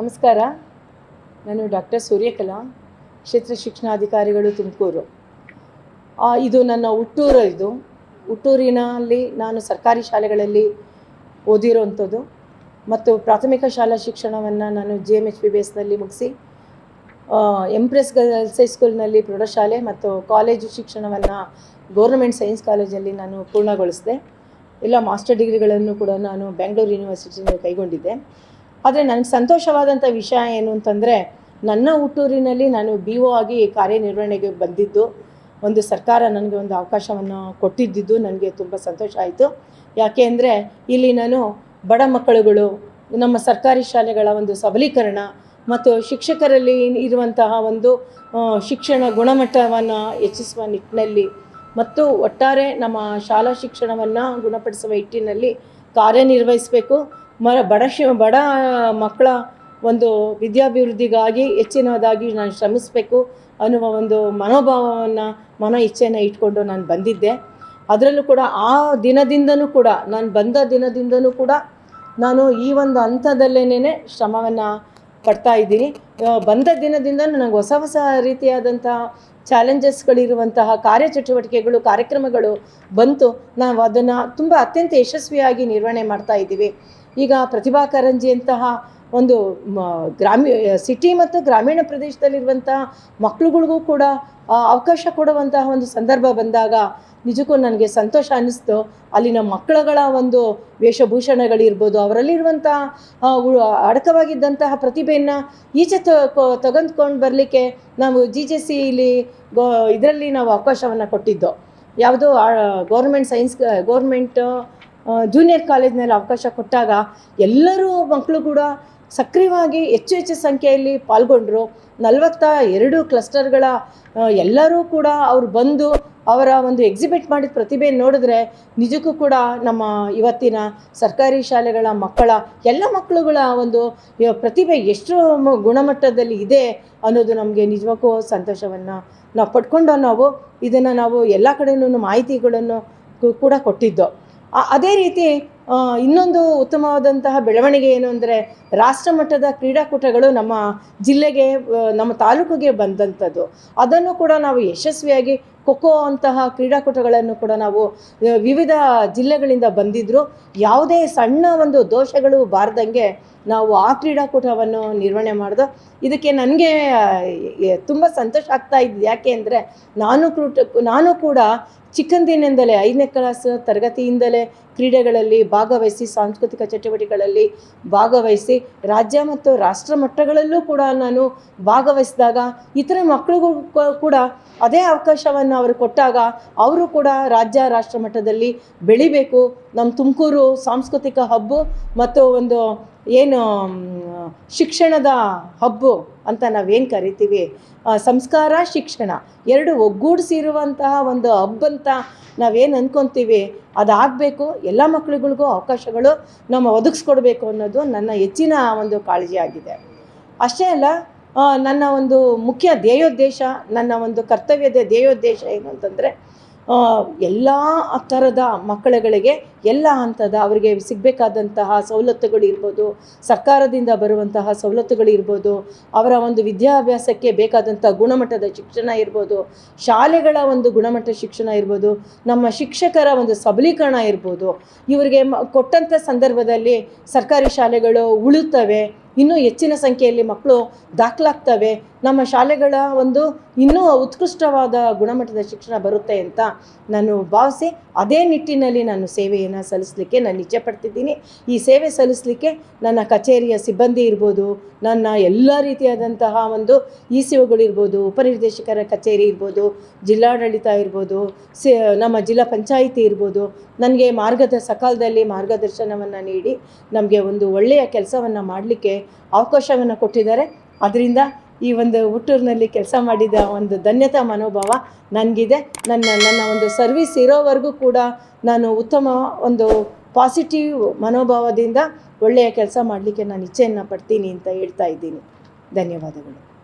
ನಮಸ್ಕಾರ. ನಾನು ಡಾಕ್ಟರ್ ಸೂರ್ಯಕಲಾ, ಕ್ಷೇತ್ರ ಶಿಕ್ಷಣಾಧಿಕಾರಿಗಳು ತುಮಕೂರು. ಇದು ನನ್ನ ಹುಟ್ಟೂರು ಇದು. ಹುಟ್ಟೂರಿನಲ್ಲಿ ನಾನು ಸರ್ಕಾರಿ ಶಾಲೆಗಳಲ್ಲಿ ಓದಿರೋವಂಥದ್ದು ಮತ್ತು ಪ್ರಾಥಮಿಕ ಶಾಲಾ ಶಿಕ್ಷಣವನ್ನು ನಾನು ಜಿ ಎಂ ಎಚ್ ಪಿ ಬೇಸ್ನಲ್ಲಿ ಮುಗಿಸಿ ಎಂಪ್ರೆಸ್ ಗರ್ಲ್ಸ್ ಹೈಸ್ಕೂಲ್ನಲ್ಲಿ ಪ್ರೌಢಶಾಲೆ ಮತ್ತು ಕಾಲೇಜು ಶಿಕ್ಷಣವನ್ನು ಗೌರ್ಮೆಂಟ್ ಸೈನ್ಸ್ ಕಾಲೇಜಲ್ಲಿ ನಾನು ಪೂರ್ಣಗೊಳಿಸಿದೆ. ಎಲ್ಲ ಮಾಸ್ಟರ್ ಡಿಗ್ರಿಗಳನ್ನು ಕೂಡ ನಾನು ಬೆಂಗಳೂರು ಯೂನಿವರ್ಸಿಟಿಯಲ್ಲಿ ಕೈಗೊಂಡಿದ್ದೆ. ಆದರೆ ನನಗೆ ಸಂತೋಷವಾದಂಥ ವಿಷಯ ಏನು ಅಂತಂದರೆ, ನನ್ನ ಹುಟ್ಟೂರಿನಲ್ಲಿ ನಾನು ಬಿ ಒ ಆಗಿ ಕಾರ್ಯನಿರ್ವಹಣೆಗೆ ಬಂದಿದ್ದು, ಒಂದು ಸರ್ಕಾರ ನನಗೆ ಒಂದು ಅವಕಾಶವನ್ನು ಕೊಟ್ಟಿದ್ದಿದ್ದು ನನಗೆ ತುಂಬ ಸಂತೋಷ ಆಯಿತು. ಯಾಕೆ ಅಂದರೆ, ಇಲ್ಲಿ ನಾನು ಬಡ ಮಕ್ಕಳುಗಳು, ನಮ್ಮ ಸರ್ಕಾರಿ ಶಾಲೆಗಳ ಒಂದು ಸಬಲೀಕರಣ ಮತ್ತು ಶಿಕ್ಷಕರಲ್ಲಿ ಇರುವಂತಹ ಒಂದು ಶಿಕ್ಷಣ ಗುಣಮಟ್ಟವನ್ನು ಹೆಚ್ಚಿಸುವ ನಿಟ್ಟಿನಲ್ಲಿ ಮತ್ತು ಒಟ್ಟಾರೆ ನಮ್ಮ ಶಾಲಾ ಶಿಕ್ಷಣವನ್ನು ಗುಣಪಡಿಸುವ ನಿಟ್ಟಿನಲ್ಲಿ ಕಾರ್ಯನಿರ್ವಹಿಸಬೇಕು. ಮ ಬಡ ಶಿ, ಬಡ ಮಕ್ಕಳ ಒಂದು ವಿದ್ಯಾಭಿವೃದ್ಧಿಗಾಗಿ, ಹೆಚ್ಚಿನದಾಗಿ ನಾನು ಶ್ರಮಿಸಬೇಕು ಅನ್ನುವ ಒಂದು ಮನೋಭಾವವನ್ನು, ಮನ ಇಚ್ಛೆಯನ್ನು ಇಟ್ಕೊಂಡು ನಾನು ಬಂದಿದ್ದೆ. ಅದರಲ್ಲೂ ಕೂಡ ಆ ದಿನದಿಂದನೂ ಕೂಡ, ನಾನು ಬಂದ ದಿನದಿಂದನೂ ಕೂಡ ನಾನು ಈ ಒಂದು ಹಂತದಲ್ಲೇನೇ ಶ್ರಮವನ್ನು ಪಡ್ತಾ ಇದ್ದೀನಿ. ಬಂದ ದಿನದಿಂದ ನನಗೆ ಹೊಸ ಹೊಸ ರೀತಿಯಾದಂಥ ಚಾಲೆಂಜಸ್ಗಳಿರುವಂತಹ ಕಾರ್ಯಚಟುವಟಿಕೆಗಳು, ಕಾರ್ಯಕ್ರಮಗಳು ಬಂತು. ನಾವು ಅದನ್ನು ತುಂಬ ಅತ್ಯಂತ ಯಶಸ್ವಿಯಾಗಿ ನಿರ್ವಹಣೆ ಮಾಡ್ತಾ ಇದ್ದೀವಿ. ಈಗ ಪ್ರತಿಭಾ ಕಾರಂಜಿ ಅಂತಹ ಒಂದು ಗ್ರಾಮೀ, ಸಿಟಿ ಮತ್ತು ಗ್ರಾಮೀಣ ಪ್ರದೇಶದಲ್ಲಿರುವಂತಹ ಮಕ್ಳುಗಳಿಗೂ ಕೂಡ ಅವಕಾಶ ಕೊಡುವಂತಹ ಒಂದು ಸಂದರ್ಭ ಬಂದಾಗ ನಿಜಕ್ಕೂ ನನಗೆ ಸಂತೋಷ ಅನ್ನಿಸ್ತು. ಅಲ್ಲಿನ ಮಕ್ಕಳುಗಳ ಒಂದು ವೇಷಭೂಷಣಗಳಿರ್ಬೋದು, ಅವರಲ್ಲಿರುವಂತಹ ಅಡಕವಾಗಿದ್ದಂತಹ ಪ್ರತಿಭೆಯನ್ನು ಈಚೆ ತಗೊಂಡ್ಕೊಂಡು ಬರಲಿಕ್ಕೆ ನಾವು ಜಿ ಜೆ ಸಿ ಇಲ್ಲಿ ಗೋ, ಇದರಲ್ಲಿ ನಾವು ಅವಕಾಶವನ್ನು ಕೊಟ್ಟಿದ್ದು. ಯಾವುದು ಗೌರ್ಮೆಂಟ್ ಸೈನ್ಸ್, ಗೌರ್ಮೆಂಟ್ ಜೂನಿಯರ್ ಕಾಲೇಜ್ನಲ್ಲಿ ಅವಕಾಶ ಕೊಟ್ಟಾಗ ಎಲ್ಲರೂ ಮಕ್ಕಳು ಕೂಡ ಸಕ್ರಿಯವಾಗಿ ಹೆಚ್ಚು ಹೆಚ್ಚು ಸಂಖ್ಯೆಯಲ್ಲಿ ಪಾಲ್ಗೊಂಡರು. ನಲವತ್ತ ಎರಡು ಕ್ಲಸ್ಟರ್ಗಳ ಎಲ್ಲರೂ ಕೂಡ ಅವರು ಬಂದು ಅವರ ಒಂದು ಎಕ್ಸಿಬಿಟ್ ಮಾಡಿದ ಪ್ರತಿಭೆ ನೋಡಿದ್ರೆ ನಿಜಕ್ಕೂ ಕೂಡ ನಮ್ಮ ಇವತ್ತಿನ ಸರ್ಕಾರಿ ಶಾಲೆಗಳ ಮಕ್ಕಳ, ಎಲ್ಲ ಮಕ್ಕಳುಗಳ ಒಂದು ಪ್ರತಿಭೆ ಎಷ್ಟು ಗುಣಮಟ್ಟದಲ್ಲಿ ಇದೆ ಅನ್ನೋದು ನಮಗೆ ನಿಜಕ್ಕೂ ಸಂತೋಷವನ್ನು ನಾವು ಪಡ್ಕೊಂಡು ನಾವು, ಇದನ್ನು ನಾವು ಎಲ್ಲ ಕಡೆಯೂ ಮಾಹಿತಿಗಳನ್ನು ಕೂಡ ಕೊಟ್ಟಿದ್ದು. ಅದೇ ರೀತಿ ಇನ್ನೊಂದು ಉತ್ತಮವಾದಂತಹ ಬೆಳವಣಿಗೆ ಏನು ಅಂದರೆ ರಾಷ್ಟ್ರ ಮಟ್ಟದ ಕ್ರೀಡಾಕೂಟಗಳು ನಮ್ಮ ಜಿಲ್ಲೆಗೆ ನಮ್ಮ ತಾಲೂಕಿಗೆ ಬಂದಂಥದ್ದು. ಅದನ್ನು ಕೂಡ ನಾವು ಯಶಸ್ವಿಯಾಗಿ ಖೋಖೋ ಅಂತಹ ಕ್ರೀಡಾಕೂಟಗಳನ್ನು ಕೂಡ ನಾವು ವಿವಿಧ ಜಿಲ್ಲೆಗಳಿಂದ ಬಂದಿದ್ದರು ಯಾವುದೇ ಸಣ್ಣ ಒಂದು ದೋಷಗಳು ಬಾರ್ದಂಗೆ ನಾವು ಆ ಕ್ರೀಡಾಕೂಟವನ್ನು ನಿರ್ವಹಣೆ ಮಾಡಿದ, ಇದಕ್ಕೆ ನನಗೆ ತುಂಬ ಸಂತೋಷ ಆಗ್ತಾ ಇದ್ದು ಯಾಕೆ ಅಂದರೆ, ನಾನು ಕ್ರೂಟ ನಾನು ಕೂಡ ಚಿಕ್ಕಂದಿನಿಂದಲೇ ಐದನೇ ಕ್ಲಾಸ್ ತರಗತಿಯಿಂದಲೇ ಕ್ರೀಡೆಗಳಲ್ಲಿ ಭಾಗವಹಿಸಿ, ಸಾಂಸ್ಕೃತಿಕ ಚಟುವಟಿಕೆಗಳಲ್ಲಿ ಭಾಗವಹಿಸಿ, ರಾಜ್ಯ ಮತ್ತು ರಾಷ್ಟ್ರ ಮಟ್ಟಗಳಲ್ಲೂ ಕೂಡ ನಾನು ಭಾಗವಹಿಸಿದಾಗ ಇತರ ಮಕ್ಕಳಿಗೂ ಕೂಡ ಅದೇ ಅವಕಾಶವನ್ನು ಅವರು ಕೊಟ್ಟಾಗ ಅವರು ಕೂಡ ರಾಜ್ಯ, ರಾಷ್ಟ್ರ ಮಟ್ಟದಲ್ಲಿ ಬೆಳಿಬೇಕು. ನಮ್ಮ ತುಮಕೂರು ಸಾಂಸ್ಕೃತಿಕ ಹಬ್ಬು ಮತ್ತು ಒಂದು ಏನು ಶಿಕ್ಷಣದ ಹಬ್ಬು ಅಂತ ನಾವೇನು ಕರಿತೀವಿ? ಸಂಸ್ಕಾರ, ಶಿಕ್ಷಣ ಎರಡು ಒಗ್ಗೂಡಿಸಿರುವಂತಹ ಒಂದು ಹಬ್ಬ ಅಂತ ನಾವೇನು ಅಂದ್ಕೊತೀವಿ ಅದಾಗಬೇಕು, ಎಲ್ಲ ಮಕ್ಕಳುಗಳಿಗೂ ಅವಕಾಶಗಳು ನಮ್ಮ ಒದಗಿಸ್ಕೊಡ್ಬೇಕು ಅನ್ನೋದು ನನ್ನ ಹೆಚ್ಚಿನ ಒಂದು ಕಾಳಜಿ ಆಗಿದೆ. ಅಷ್ಟೇ ಅಲ್ಲ ನನ್ನ ಒಂದು ಮುಖ್ಯ ಧ್ಯೇಯೋದ್ದೇಶ, ನನ್ನ ಒಂದು ಕರ್ತವ್ಯದ ಧ್ಯೇಯೋದ್ದೇಶ ಏನು ಅಂತಂದರೆ ಎಲ್ಲ ಥರದ ಮಕ್ಕಳುಗಳಿಗೆ ಎಲ್ಲ ಹಂತದ ಅವರಿಗೆ ಸಿಗಬೇಕಾದಂತಹ ಸವಲತ್ತುಗಳು ಇರ್ಬೋದು ಸರ್ಕಾರದಿಂದ ಬರುವಂತಹ ಸವಲತ್ತುಗಳಿರ್ಬೋದು, ಅವರ ಒಂದು ವಿದ್ಯಾಭ್ಯಾಸಕ್ಕೆ ಬೇಕಾದಂಥ ಗುಣಮಟ್ಟದ ಶಿಕ್ಷಣ ಇರ್ಬೋದು, ಶಾಲೆಗಳ ಒಂದು ಗುಣಮಟ್ಟ ಶಿಕ್ಷಣ ಇರ್ಬೋದು, ನಮ್ಮ ಶಿಕ್ಷಕರ ಒಂದು ಸಬಲೀಕರಣ ಇರ್ಬೋದು, ಇವರಿಗೆ ಕೊಟ್ಟಂಥ ಸಂದರ್ಭದಲ್ಲಿ ಸರ್ಕಾರಿ ಶಾಲೆಗಳು ಉಳುತ್ತವೆ, ಇನ್ನೂ ಹೆಚ್ಚಿನ ಸಂಖ್ಯೆಯಲ್ಲಿ ಮಕ್ಕಳು ದಾಖಲಾಗ್ತವೆ, ನಮ್ಮ ಶಾಲೆಗಳ ಒಂದು ಇನ್ನೂ ಉತ್ಕೃಷ್ಟವಾದ ಗುಣಮಟ್ಟದ ಶಿಕ್ಷಣ ಬರುತ್ತೆ ಅಂತ ನಾನು ಭಾವಿಸಿ, ಅದೇ ನಿಟ್ಟಿನಲ್ಲಿ ನಾನು ಸೇವೆಯನ್ನು ಸಲ್ಲಿಸಲಿಕ್ಕೆ ನಾನು ಇಚ್ಛೆ ಪಡ್ತಿದ್ದೀನಿ. ಈ ಸೇವೆ ಸಲ್ಲಿಸಲಿಕ್ಕೆ ನನ್ನ ಕಚೇರಿಯ ಸಿಬ್ಬಂದಿ ಇರ್ಬೋದು, ನನ್ನ ಎಲ್ಲ ರೀತಿಯಾದಂತಹ ಒಂದು ಇ ಸಿ ಒಗಳಿರ್ಬೋದು ಉಪನಿರ್ದೇಶಕರ ಕಚೇರಿ ಇರ್ಬೋದು, ಜಿಲ್ಲಾಡಳಿತ ಇರ್ಬೋದು, ಸಿ, ನಮ್ಮ ಜಿಲ್ಲಾ ಪಂಚಾಯಿತಿ ಇರ್ಬೋದು, ನನಗೆ ಮಾರ್ಗದ, ಸಕಾಲದಲ್ಲಿ ಮಾರ್ಗದರ್ಶನವನ್ನು ನೀಡಿ ನಮಗೆ ಒಂದು ಒಳ್ಳೆಯ ಕೆಲಸವನ್ನು ಮಾಡಲಿಕ್ಕೆ ಅವಕಾಶವನ್ನು ಕೊಟ್ಟಿದ್ದಾರೆ. ಅದರಿಂದ ಈ ಒಂದು ಹುಟ್ಟೂರಿನಲ್ಲಿ ಕೆಲಸ ಮಾಡಿದ ಒಂದು ಧನ್ಯತಾ ಮನೋಭಾವ ನನಗಿದೆ. ನನ್ನ ನನ್ನ ಒಂದು ಸರ್ವಿಸ್ ಇರೋವರೆಗೂ ಕೂಡ ನಾನು ಉತ್ತಮ ಒಂದು ಪಾಸಿಟಿವ್ ಮನೋಭಾವದಿಂದ ಒಳ್ಳೆಯ ಕೆಲಸ ಮಾಡಲಿಕ್ಕೆ ನಾನು ಇಚ್ಛೆಯನ್ನು ಪಡ್ತೀನಿ ಅಂತ ಹೇಳ್ತಾ ಇದ್ದೀನಿ. ಧನ್ಯವಾದಗಳು.